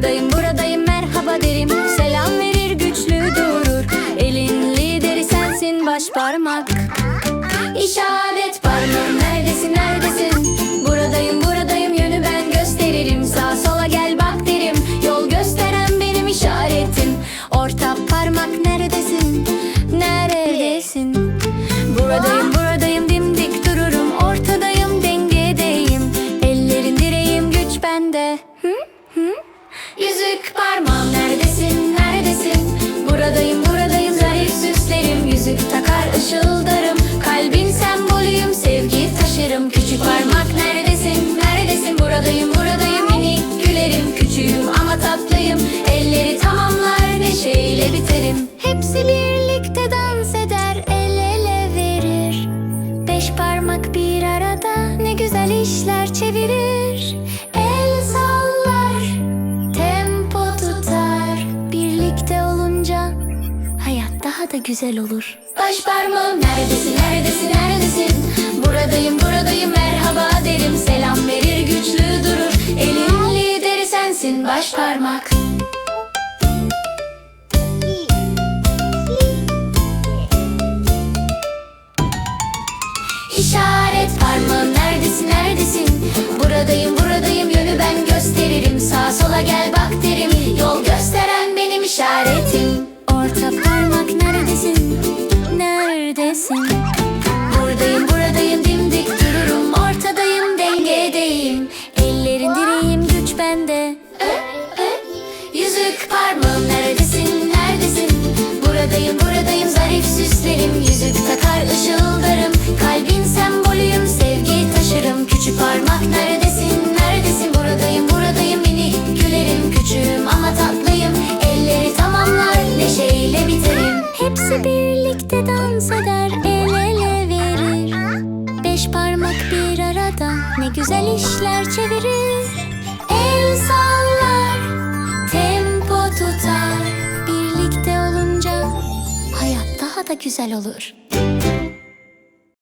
Oradayım buradayım merhaba derim. Selam verir güçlü durur. Elin lideri sensin baş parmak. İşaret parmağım neredesin neredesin? Buradayım buradayım yönü ben gösteririm. Sağa sola gel bak derim. Yol gösteren benim işaretim. Orta parmak neredesin? Neredesin? Buradayım buradayım dimdik dururum. Ortadayım dengedeyim. Ellerin direğim güç bende. Hı? Hı? Yüzük parmağım neredesin neredesin? Buradayım buradayım zarif süslerim. Yüzük takar ışıldarım. Kalbin sembolüyüm sevgi taşırım. Küçük parmak neredesin neredesin? Buradayım buradayım minik gülerim. Küçüğüm ama tatlıyım. Elleri tamamlar neşeyle biterim. Hepsi birlikte dans eder El ele verir. Beş parmak bir daha da güzel olur. Baş parmağım neredesin neredesin neredesin? Buradayım buradayım merhaba derim. Selam verir güçlü durur. Elin lideri sensin baş parmak. İşaret parmağım neredesin neredesin? Buradayım buradayım yönü ben gösteririm. Sağa sola gel bak Buradayım zarif süslerim Yüzük takar ışıldarım. Kalbin sembolüyüm sevgi taşırım. Küçük parmak neredesin neredesin? Buradayım buradayım minik gülerim. Küçüğüm ama tatlıyım Elleri tamamlar neşeyle biterim. Hepsi birlikte dans eder El ele verir. Beş parmak bir arada Ne güzel işler çevirir daha güzel olur.''